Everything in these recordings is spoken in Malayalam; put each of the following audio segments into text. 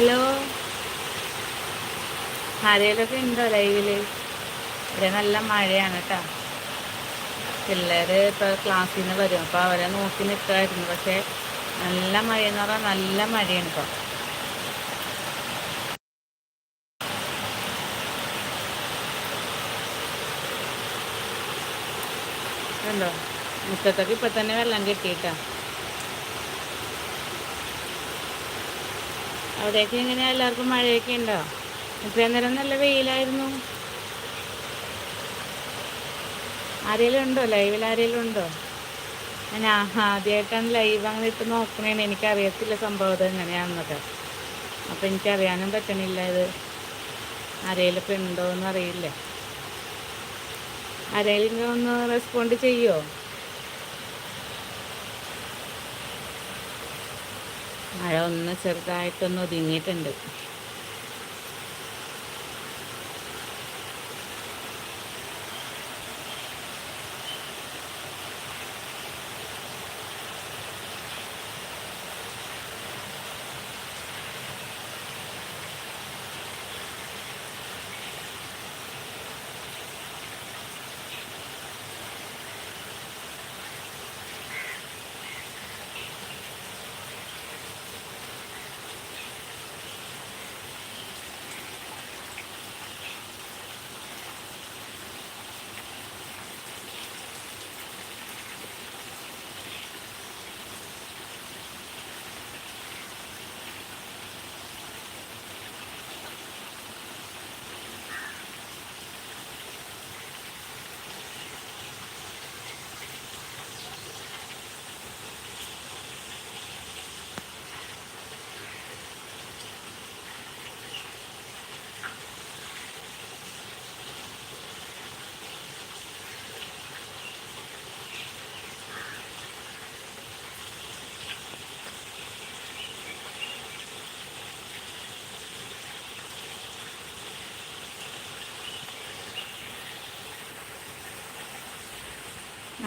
ഹലോ. ആരേലൊക്കെ ഉണ്ടോ ലൈവിൽ? ഇവിടെ നല്ല മഴയാണ് കേട്ടോ. പിള്ളേർ ഇപ്പോൾ ക്ലാസ്സിൽ നിന്ന് വരും. അപ്പോൾ അവരെ നോക്കി നിൽക്കുമായിരുന്നു പക്ഷെ നല്ല മഴയെന്ന് പറഞ്ഞാൽ നല്ല മഴയാണ് ഇപ്പോൾ കണ്ടോ മുറ്റത്തൊക്കെ ഇപ്പം തന്നെ വെള്ളം കെട്ടിയിട്ടാ. അവിടേക്ക് എങ്ങനെയാ എല്ലാവർക്കും മഴയൊക്കെ ഉണ്ടോ? ഇത്രയും നേരം നല്ല വെയിലായിരുന്നു. ആരെങ്കിലും ഉണ്ടോ? ലൈവിൽ ആരെങ്കിലും ഉണ്ടോ? ഞാൻ ആദ്യമായിട്ടാണ് ലൈവ് അങ്ങനെ ഇട്ട് നോക്കണേന്ന് എനിക്കറിയത്തില്ല സംഭവം ഇത് എങ്ങനെയാണെന്നൊക്കെ. അപ്പം എനിക്കറിയാനും പറ്റണില്ല ഇത്. ആരെങ്കിലും ഇപ്പം ഉണ്ടോ എന്ന് അറിയില്ല ആരെങ്കിലും ഒന്ന് റെസ്പോണ്ട് ചെയ്യുമോ മഴ ഒന്ന് ചെറുതായിട്ടൊന്ന് ഒതുങ്ങിയിട്ടുണ്ട്.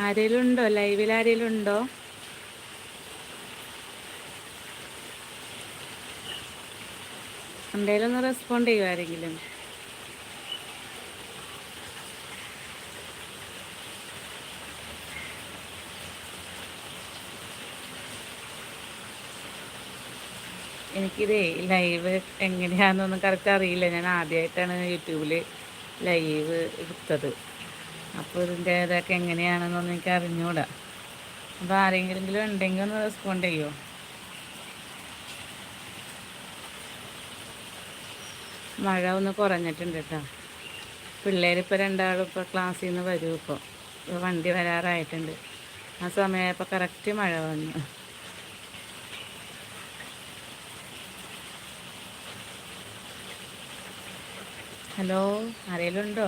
ആരെങ്കിലും ഉണ്ടോ ലൈവിൽ ആരെങ്കിലും ഉണ്ടോ എന്തെങ്കിലും ഒന്ന് റെസ്പോണ്ട് ചെയ്യുമോ ആരെങ്കിലും? എനിക്കിതേ ലൈവ് എങ്ങനെയാണെന്നൊന്നും കറക്റ്റ് അറിയില്ല. ഞാൻ ആദ്യമായിട്ടാണ് യൂട്യൂബിൽ ലൈവ് എടുത്തത്. അപ്പോൾ ഇതിന്റെ ഇതൊക്കെ എങ്ങനെയാണെന്നൊന്നും എനിക്ക് അറിഞ്ഞുകൂടാ അപ്പോൾ ആരെങ്കിലും ഉണ്ടെങ്കിൽ ഒന്ന് റെസ്പോണ്ട് ചെയ്യുമോ മഴ ഒന്ന് കുറഞ്ഞിട്ടുണ്ട് കേട്ടോ. പിള്ളേരിപ്പോൾ രണ്ടാളും ഇപ്പോൾ ക്ലാസ്സിൽ നിന്ന് വരും ഇപ്പോൾ വണ്ടി വരാറായിട്ടുണ്ട്. ആ സമയമായപ്പോൾ കറക്റ്റ് മഴ വന്നു. ഹലോ ആരെങ്കിലും ഉണ്ടോ?